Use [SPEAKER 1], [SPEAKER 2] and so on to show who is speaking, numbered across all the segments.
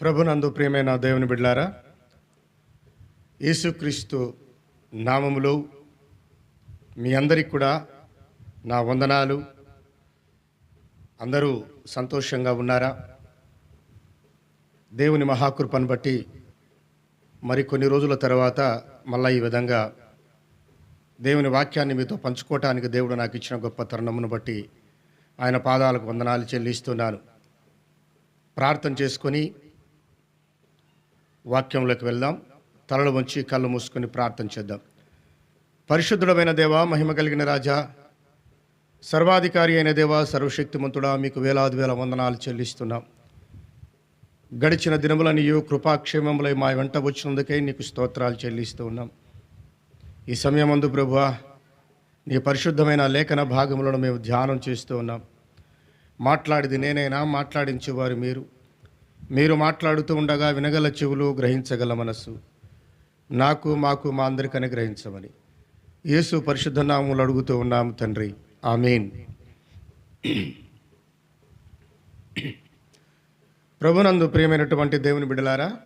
[SPEAKER 1] ప్రభునందు ప్రియమైన దేవుని బిడ్లారా యేసుక్రీస్తు నామములో మీ అందరికి కూడా నా వందనాలు. అందరూ సంతోషంగా ఉన్నారా? దేవుని మహాకృపను బట్టి మరి కొన్ని రోజుల తర్వాత మళ్ళా ఈ విధంగా దేవుని వాక్యాన్ని మీతో పంచుకోవటానికి దేవుడు నాకు ఇచ్చిన గొప్ప తరుణమును బట్టి ఆయన పాదాలకు వందనాలు చెల్లిస్తున్నాను. ప్రార్థన చేసుకొని వాక్యంలోకి వెళ్దాం. తలలు వంచి కళ్ళు మూసుకొని ప్రార్థన చేద్దాం. పరిశుద్ధుడమైన దేవా మహిమ కలిగిన రాజా సర్వాధికారి అయిన దేవా సర్వశక్తిమంతుడా మీకు వేలాది వేల వందనాలు చెల్లిస్తున్నాం. గడిచిన దినములనియు కృపాక్షేమములై మా వెంట వచ్చినందుకై నీకు స్తోత్రాలు చెల్లిస్తూ ఉన్నాం. ఈ సమయమందు ప్రభువా నీ పరిశుద్ధమైన లేఖన భాగములను మేము ధ్యానం చేస్తూ ఉన్నాం. మాట్లాడిది నేనైనా మాట్లాడించేవారు మీరు. మీరు మాట్లాడుతూ ఉండగా వినగల చెవులు గ్రహించగల మనస్సు. నాకు మాకు మా అందరికని గ్రహించమని. యేసు పరిశుద్ధ నామములు అడుగుతూ ఉన్నాము తండ్రి. ఆమెన్. ప్రభునందు ప్రియమైనటువంటి దేవుని బిడ్డలారా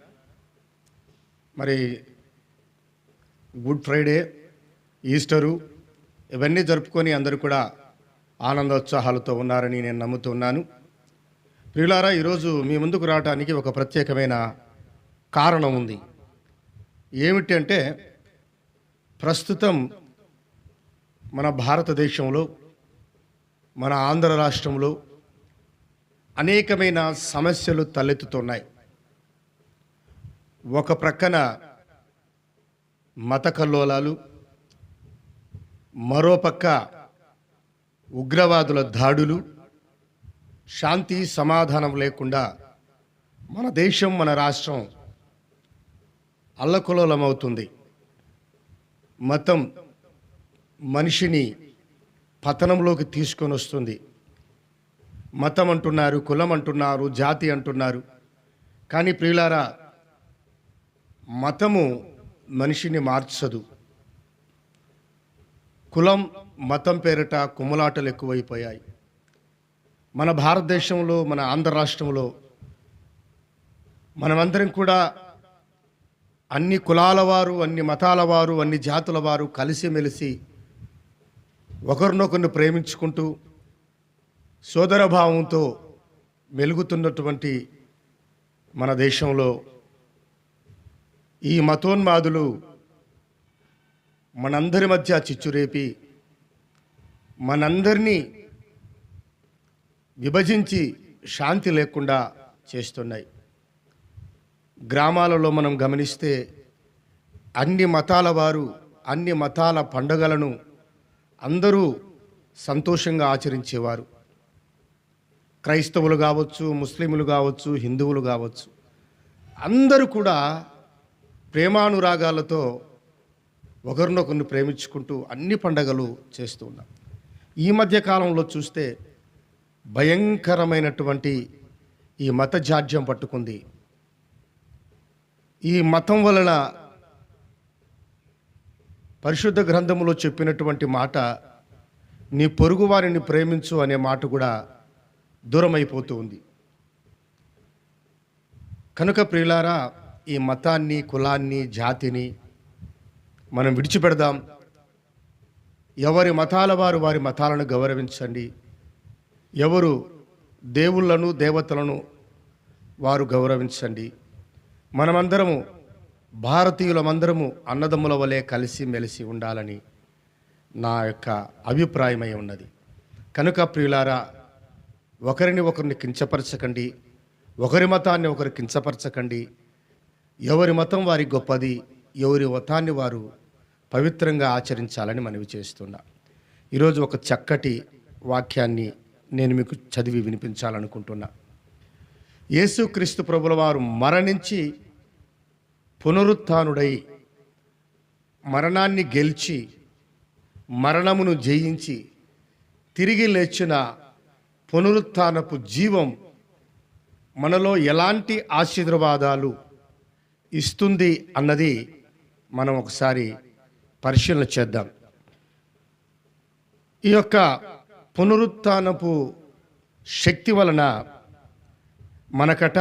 [SPEAKER 1] మరి గుడ్ ఫ్రైడే ఈస్టరు ఇవన్నీ జరుపుకొని అందరూ కూడా ఆనందోత్సాహాలతో ఉన్నారని నేను నమ్ముతున్నాను ప్రియులారా ఈరోజు మీ ముందుకు రావడానికి ఒక ప్రత్యేకమైన కారణం ఉంది. ఏమిటి అంటే ప్రస్తుతం మన భారతదేశంలో మన ఆంధ్ర రాష్ట్రంలో అనేకమైన సమస్యలు తలెత్తుతున్నాయి. ఒక ప్రక్కన మత కల్లోలాలు మరో పక్క ఉగ్రవాదుల దాడులు శాంతి సమాధానం లేకుండా మన దేశం మన రాష్ట్రం అల్లకలోలమవుతుంది. మతం మనిషిని పతనంలోకి తీసుకొని వస్తుంది. మతం అంటున్నారు కులం అంటున్నారు జాతి అంటున్నారు. కానీ ప్రియులారా మతము మనిషిని మార్చదు. కులం మతం పేరిట కుమ్మలాటలు ఎక్కువైపోయాయి. మన భారతదేశంలో మన ఆంధ్ర రాష్ట్రంలో మనమందరం కూడా అన్ని కులాల వారు అన్ని మతాల వారు అన్ని జాతుల వారు కలిసిమెలిసి ఒకరినొకరిని ప్రేమించుకుంటూ సోదరభావంతో మెలుగుతున్నటువంటి మన దేశంలో ఈ మతోన్మాదులు మనందరి మధ్య చిచ్చురేపి మనందరినీ విభజించి శాంతి లేకుండా చేస్తున్నాయి. గ్రామాలలో మనం గమనిస్తే అన్ని మతాల వారు అన్ని మతాల పండగలను అందరూ సంతోషంగా ఆచరించేవారు. క్రైస్తవులు కావచ్చు ముస్లింలు కావచ్చు హిందువులు కావచ్చు అందరూ కూడా ప్రేమానురాగాలతో ఒకరినొకరిని ప్రేమించుకుంటూ అన్ని పండగలు చేస్తూ ఉన్నారు ఈ మధ్య కాలంలో చూస్తే భయంకరమైనటువంటి ఈ మత జాడ్యం పట్టుకుంది. ఈ మతం వలన పరిశుద్ధ గ్రంథములో చెప్పినటువంటి మాట నీ పొరుగు వారిని ప్రేమించు అనే మాట కూడా దూరమైపోతూ ఉంది. కనుక ప్రియులారా ఈ మతాన్ని కులాన్ని జాతిని మనం విడిచిపెడదాం. ఎవరి మతాల వారు వారి మతాలను గౌరవించండి. ఎవరు దేవుళ్ళను దేవతలను వారు గౌరవించండి. మనమందరము భారతీయులమందరము అన్నదమ్ముల వలె కలిసి మెలిసి ఉండాలని నా యొక్క అభిప్రాయమై ఉన్నది. కనుక ప్రియులారా ఒకరిని ఒకరిని కించపరచకండి ఒకరి మతాన్ని ఒకరు కించపరచకండి. ఎవరి మతం వారి గొప్పది ఎవరి మతాన్ని వారు పవిత్రంగా ఆచరించాలని మనవి చేస్తున్నా. ఈరోజు ఒక చక్కటి వాక్యాన్ని నేను మీకు చదివి వినిపించాలనుకుంటున్నా. యేసుక్రీస్తు ప్రభుల వారు మరణించి పునరుత్నుడై మరణాన్ని గెలిచి మరణమును జయించి తిరిగి లేచిన పునరుత్నపు జీవం మనలో ఎలాంటి ఆశీర్వాదాలు ఇస్తుంది అన్నది మనం ఒకసారి పరిశీలన చేద్దాం. ఈ యొక్క పునరుత్నపు శక్తి వలన మనకట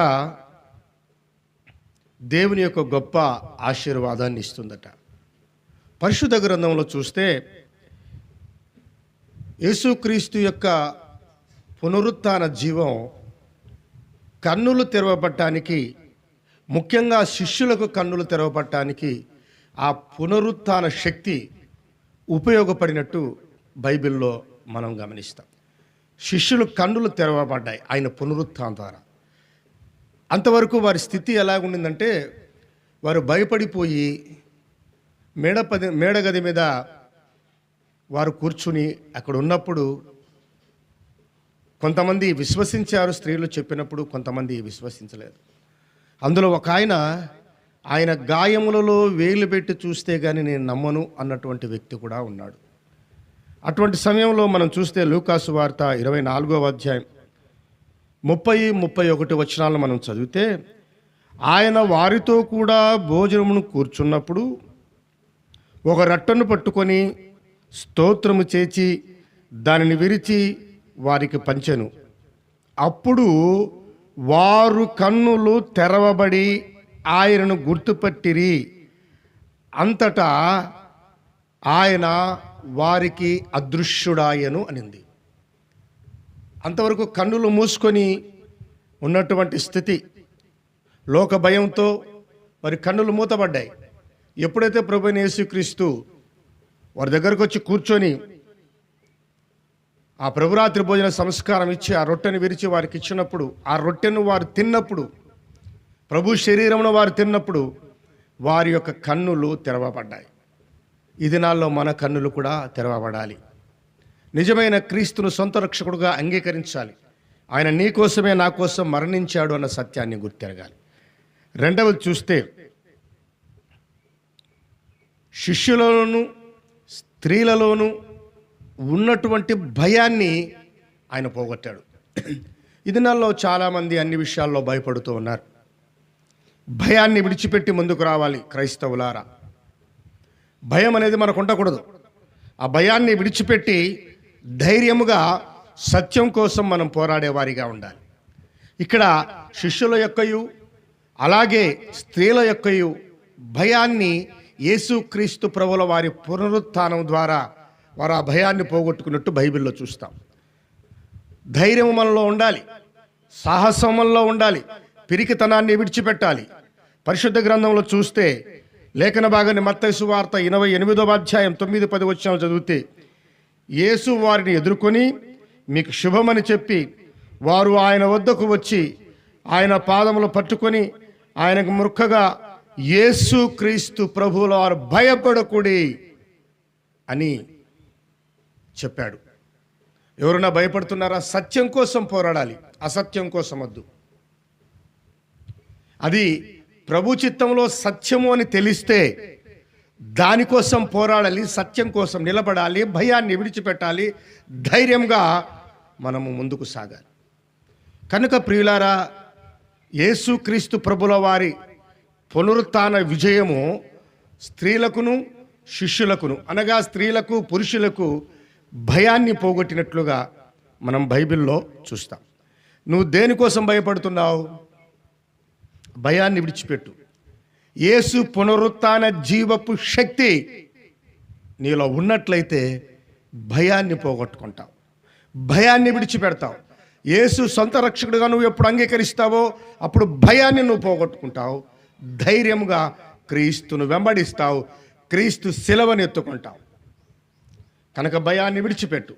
[SPEAKER 1] దేవుని యొక్క గొప్ప ఆశీర్వాదాన్ని ఇస్తుందట. పరిశుద్ధ గ్రంథంలో చూస్తే యేసుక్రీస్తు యొక్క పునరుత్న జీవం కన్నులు తెరవబట్టానికి ముఖ్యంగా శిష్యులకు కన్నులు తెరవబట్టానికి ఆ పునరుత్న శక్తి ఉపయోగపడినట్టు బైబిల్లో మనం గమనిస్తాం. శిష్యులు కన్నులు తెరవబడ్డాయి ఆయన పునరుత్థానం ద్వారా. అంతవరకు వారి స్థితి ఎలాగుండిందంటే వారు భయపడిపోయి మేడపది మేడగది మీద వారు కూర్చుని అక్కడ ఉన్నప్పుడు కొంతమంది విశ్వసించారు స్త్రీలు చెప్పినప్పుడు కొంతమంది విశ్వసించలేదు. అందులో ఒక ఆయన ఆయన గాయములలో వేలు పెట్టి చూస్తే కానీ నేను నమ్మను అన్నటువంటి వ్యక్తి కూడా ఉన్నాడు. అటువంటి సమయంలో మనం చూస్తే లూకాసు వార్త ఇరవై నాలుగవ అధ్యాయం. ముప్పై ముప్పై ఒకటి వచనాలను మనం చదివితే ఆయన వారితో కూడా భోజనమును కూర్చున్నప్పుడు ఒక రట్టను పట్టుకొని స్తోత్రము చేచి దానిని విరిచి వారికి పంచెను. అప్పుడు వారు కన్నులు తెరవబడి ఆయనను గుర్తుపట్టిరి. అంతటా ఆయన వారికి అదృశ్యుడాయను అనింది. అంతవరకు కన్నులు మూసుకొని ఉన్నటువంటి స్థితి లోక భయంతో వారి కన్నులు మూతబడ్డాయి. ఎప్పుడైతే ప్రభుని యేసుక్రీస్తు వారి దగ్గరకు వచ్చి కూర్చొని ఆ ప్రభురాత్రి భోజన సంస్కారం ఇచ్చి ఆ రొట్టెను విరిచి వారికి ఇచ్చినప్పుడు ఆ రొట్టెను వారు తిన్నప్పుడు ప్రభు శరీరమును వారు తిన్నప్పుడు వారి యొక్క కన్నులు తెరవబడ్డాయి. ఈ దినాల్లో మన కన్నులు కూడా తెరవబడాలి. నిజమైన క్రీస్తును సొంత రక్షకుడుగా అంగీకరించాలి. ఆయన నీ కోసమే నా కోసం మరణించాడు అన్న సత్యాన్ని గుర్తెరగాలి. రెండవది చూస్తే శిష్యులలోనూ స్త్రీలలోనూ ఉన్నటువంటి భయాన్ని ఆయన పోగొట్టాడు. ఈ దినాల్లో చాలామంది అన్ని విషయాల్లో భయపడుతూ ఉన్నారు. భయాన్ని విడిచిపెట్టి ముందుకు రావాలి క్రైస్తవులారా. భయం అనేది మనకు ఉండకూడదు. ఆ భయాన్ని విడిచిపెట్టి ధైర్యముగా సత్యం కోసం మనం పోరాడేవారిగా ఉండాలి. ఇక్కడ శిష్యుల యొక్కయు అలాగే స్త్రీల యొక్కయు భయాన్ని యేసుక్రీస్తు ప్రభుల వారి పునరుత్థానం ద్వారా వారు ఆ భయాన్ని పోగొట్టుకున్నట్టు బైబిల్లో చూస్తాం. ధైర్యం మనలో ఉండాలి. సాహసం మనలో ఉండాలి. పిరికితనాన్ని విడిచిపెట్టాలి. పరిశుద్ధ గ్రంథంలో చూస్తే లేఖన భాగాన్ని మత్తయి వార్త ఇరవై ఎనిమిదవ అధ్యాయం తొమ్మిది పది వచ్చిన చదివితే యేసు వారిని ఎదుర్కొని మీకు శుభమని చెప్పి వారు ఆయన వద్దకు వచ్చి ఆయన పాదములు పట్టుకొని ఆయనకు మురుక్కగా యేసు క్రీస్తు ప్రభువుల వారు భయపడకూడి అని చెప్పాడు. ఎవరైనా భయపడుతున్నారా? సత్యం కోసం పోరాడాలి. అసత్యం కోసం వద్దు. అది ప్రభు చిత్తంలో సత్యము అని తెలిస్తే దానికోసం పోరాడాలి సత్యం కోసం నిలబడాలి భయాన్ని విడిచిపెట్టాలి ధైర్యంగా మనము ముందుకు సాగాలి. కనుక ప్రియులారా యేసుక్రీస్తు ప్రభుల వారి పునరుత్న విజయము స్త్రీలకును శిష్యులకును అనగా స్త్రీలకు పురుషులకు భయాన్ని పోగొట్టినట్లుగా మనం బైబిల్లో చూస్తాం. నువ్వు దేనికోసం భయపడుతున్నావు? భయాన్ని విడిచిపెట్టు. యేసు పునరుత్న జీవపు శక్తి నీలో ఉన్నట్లయితే భయాన్ని పోగొట్టుకుంటావు. భయాన్ని విడిచిపెడతావు. యేసు సొంత రక్షకుడిగా నువ్వు ఎప్పుడు అంగీకరిస్తావో అప్పుడు భయాన్ని నువ్వు పోగొట్టుకుంటావు. ధైర్యంగా క్రీస్తును వెంబడిస్తావు. క్రీస్తు శిలవని ఎత్తుకుంటావు. కనుక భయాన్ని విడిచిపెట్టు.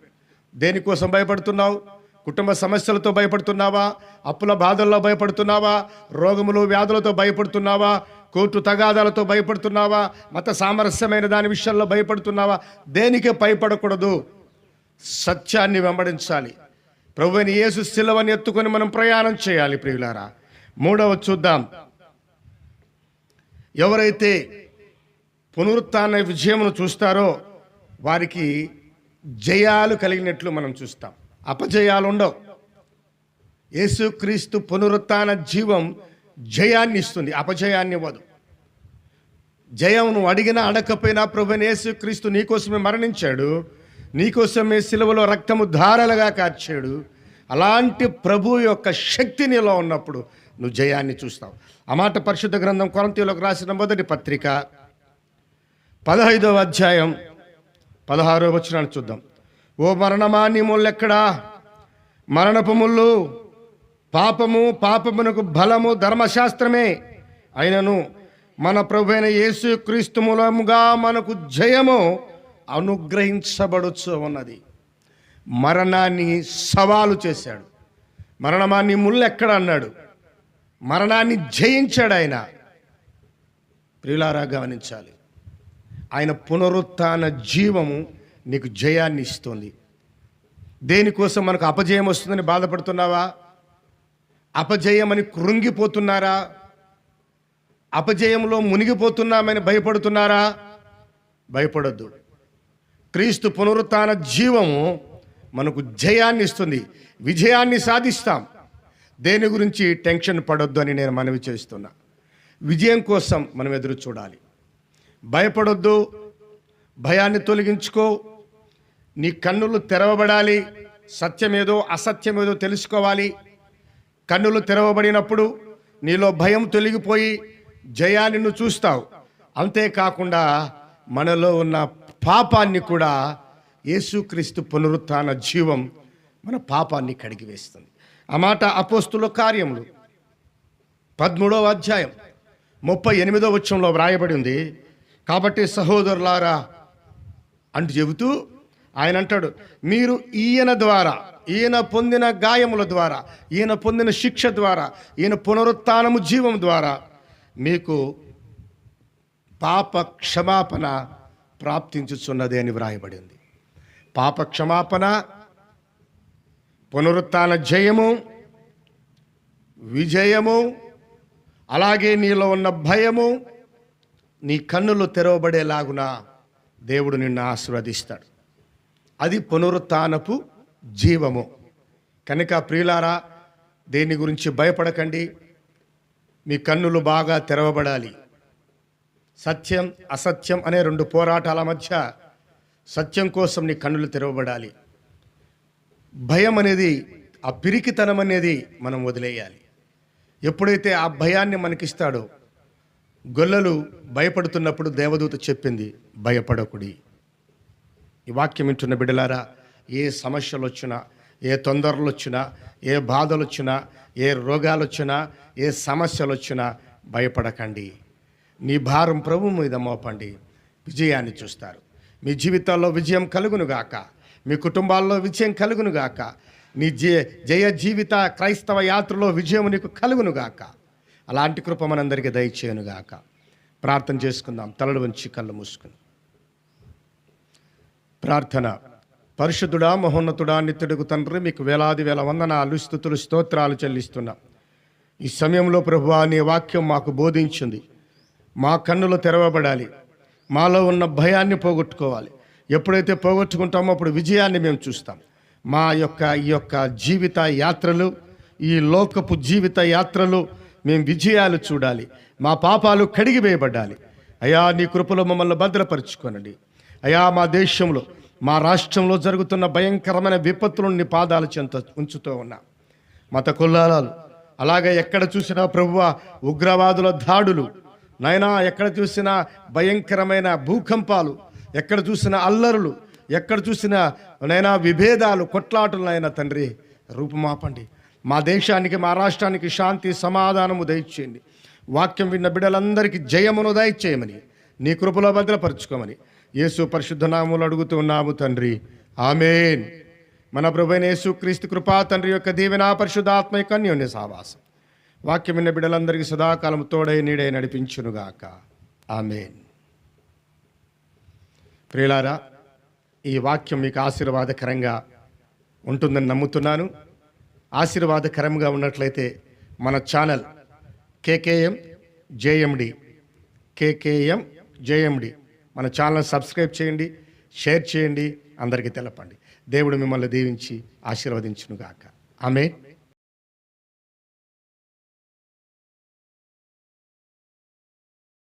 [SPEAKER 1] దేనికోసం భయపడుతున్నావు? కుటుంబ సమస్యలతో భయపడుతున్నావా? అప్పుల బాధల్లో భయపడుతున్నావా? రోగములు వ్యాధులతో భయపడుతున్నావా? కోర్టు తగాదాలతో భయపడుతున్నావా? మత సామరస్యమైన దాని విషయంలో భయపడుతున్నావా? దేనికి భయపడకూడదు? సత్యాన్ని వెంబడించాలి. ప్రభుని యేసు శిలవని ఎత్తుకొని మనం ప్రయాణం చేయాలి ప్రియులారా. మూడవ చూద్దాం. ఎవరైతే పునరుత్న విజయమును చూస్తారో వారికి జయాలు కలిగినట్లు మనం చూస్తాం. అపజయాలు ఉండవు యేసుక్రీస్తు పునరుత్న జీవం జయాన్ని ఇస్తుంది అపజయాన్ని ఇవ్వదు. జయం నువ్వు అడిగినా అడగకపోయినా ప్రభుని యేసుక్రీస్తు నీకోసమే మరణించాడు నీకోసమే సిలువలో రక్తము ధారలుగా కార్చాడు. అలాంటి ప్రభు యొక్క శక్తి నీలో ఉన్నప్పుడు నువ్వు జయాన్ని చూస్తావు. ఆ మాట పరిశుద్ధ గ్రంథం కొరంతీలోకి రాసిన మొదటి పత్రిక పదహైదవ అధ్యాయం పదహారో వచనాన్ని చూద్దాం. ఓ మరణమా నీ ముళ్ళెక్కడా మరణపు ముళ్ళు పాపము పాపమునకు బలము ధర్మశాస్త్రమే. అయినను మన ప్రభైన యేసు క్రీస్తు మూలముగా మనకు జయము అనుగ్రహించబడుచు ఉన్నది. మరణాన్ని సవాలు చేశాడు. మరణమా నీ ఎక్కడ అన్నాడు. మరణాన్ని జయించాడు ఆయన. ప్రియులారా గమనించాలి. ఆయన పునరుత్న జీవము నీకు జయాన్ని ఇస్తుంది. దేనికోసం మనకు అపజయం వస్తుందని బాధపడుతున్నావా? అపజయం అని కృంగిపోతున్నారా? అపజయంలో మునిగిపోతున్నామని భయపడుతున్నారా? భయపడొద్దు. క్రీస్తు పునరుత్న జీవము మనకు జయాన్ని ఇస్తుంది. విజయాన్ని సాధిస్తాం. దేని గురించి టెన్షన్ పడొద్దు అని నేను మనవి చేస్తున్నా. విజయం కోసం మనం ఎదురు చూడాలి. భయపడొద్దు. భయాన్ని తొలగించుకో. నీ కన్నులు తెరవబడాలి. సత్యమేదో అసత్యమేదో తెలుసుకోవాలి. కన్నులు తెరవబడినప్పుడు నీలో భయం తొలగిపోయి జయాన్ని నువ్వు చూస్తావు. అంతేకాకుండా మనలో ఉన్న పాపాన్ని కూడా యేసుక్రీస్తు పునరుత్న జీవం మన పాపాన్ని కడిగివేస్తుంది ఆ మాట అపోస్తుల కార్యములు. పదమూడవ అధ్యాయం ముప్పై ఎనిమిదో వచ్చంలో వ్రాయబడి ఉంది. కాబట్టి సహోదరులారా అంటూ చెబుతూ ఆయన అంటాడు మీరు ఈయన ద్వారా ఈయన పొందిన గాయముల ద్వారా ఈయన పొందిన శిక్ష ద్వారా ఈయన పునరుత్నము జీవం ద్వారా మీకు పాప క్షమాపణ ప్రాప్తించుచున్నది అని వ్రాయబడింది. పాప క్షమాపణ పునరుత్న జయము విజయము అలాగే నీలో ఉన్న భయము నీ కన్నులు తెరవబడేలాగున దేవుడు నిన్ను ఆశీర్వదిస్తాడు. అది పునరుత్నపు జీవము. కనుక ప్రియులారా దేని గురించి భయపడకండి. మీ కన్నులు బాగా తెరవబడాలి. సత్యం అసత్యం అనే రెండు పోరాటాల మధ్య సత్యం కోసం నీ కన్నులు తెరవబడాలి. భయం అనేది ఆ పిరికితనం అనేది మనం వదిలేయాలి. ఎప్పుడైతే ఆ భయాన్ని మనకిస్తాడో గొల్లలు భయపడుతున్నప్పుడు దేవదూత చెప్పింది భయపడకుడి. ఈ వాక్యం వింటున్న బిడ్డలారా ఏ సమస్యలు వచ్చినా ఏ తొందరలు వచ్చినా ఏ బాధలు వచ్చినా ఏ రోగాలు వచ్చినా ఏ సమస్యలు వచ్చినా భయపడకండి. నీ భారం ప్రభు మీద మోపండి. విజయాన్ని చూస్తారు. మీ జీవితాల్లో విజయం కలుగునుగాక మీ కుటుంబాల్లో విజయం కలుగునుగాక నీ జయ జయ జీవిత క్రైస్తవ యాత్రలో విజయం నీకు కలుగునుగాక అలాంటి కృప మనందరికీ దయచేయనుగాక ప్రార్థన చేసుకుందాం. తలలు వంచి కళ్ళు మూసుకుని. ప్రార్థన. పరిశుద్ధుడా మహోన్నతుడా నిత్యుడుకు తండ్రి మీకు వేలాది వేల వందనాలు స్థుతులు స్తోత్రాలు చెల్లిస్తున్నా. ఈ సమయంలో ప్రభువా నీ వాక్యం మాకు బోధించింది. మా కన్నులు తెరవబడాలి. మాలో ఉన్న భయాన్ని పోగొట్టుకోవాలి. ఎప్పుడైతే పోగొట్టుకుంటామో అప్పుడు విజయాన్ని మేము చూస్తాం. మా యొక్క ఈ యొక్క జీవిత యాత్రలు ఈ లోకపు జీవిత యాత్రలు మేము విజయాలు చూడాలి. మా పాపాలు కడిగివేయబడాలి అయా నీ కృపలో మమ్మల్ని భద్రపరుచుకోనండి. అయా మా దేశంలో మా రాష్ట్రంలో జరుగుతున్న భయంకరమైన విపత్తులను నీ పాదాల చెంత ఉంచుతూ ఉన్నా. మత కులాలు అలాగే ఎక్కడ చూసినా ప్రభువ ఉగ్రవాదుల దాడులు నైనా ఎక్కడ చూసినా భయంకరమైన భూకంపాలు ఎక్కడ చూసినా అల్లరులు ఎక్కడ చూసినా నైనా విభేదాలు కొట్లాటలు నైనా తండ్రి రూపుమాపండి. మా దేశానికి మా రాష్ట్రానికి శాంతి సమాధానము దయచేయండి. వాక్యం విన్న బిడ్డలందరికీ జయమును దయచేయమని నీ కృపలో భద్రపరుచుకోమని యేసు పరిశుద్ధ నామములు అడుగుతూ ఉన్నాము తండ్రి. ఆమెన్. మన ప్రభువైన యేసు క్రీస్తు కృపా తండ్రి యొక్క దీవెన పరిశుద్ధాత్మ యొక్క అన్యోన్య సావాసం. వాక్యం విన్న బిడ్డలందరికీ సదాకాలం తోడై నీడై నడిపించునుగాక. ఆమెన్. ప్రియులారా ఈ వాక్యం మీకు ఆశీర్వాదకరంగా ఉంటుందని నమ్ముతున్నాను. ఆశీర్వాదకరంగా ఉన్నట్లయితే మన channel KKM JMD. KKM JMD. మన ఛానల్ సబ్స్క్రైబ్ చేయండి షేర్ చేయండి అందరికీ తెలపండి. దేవుడు మిమ్మల్ని దీవించి ఆశీర్వదించునుగాక. ఆమె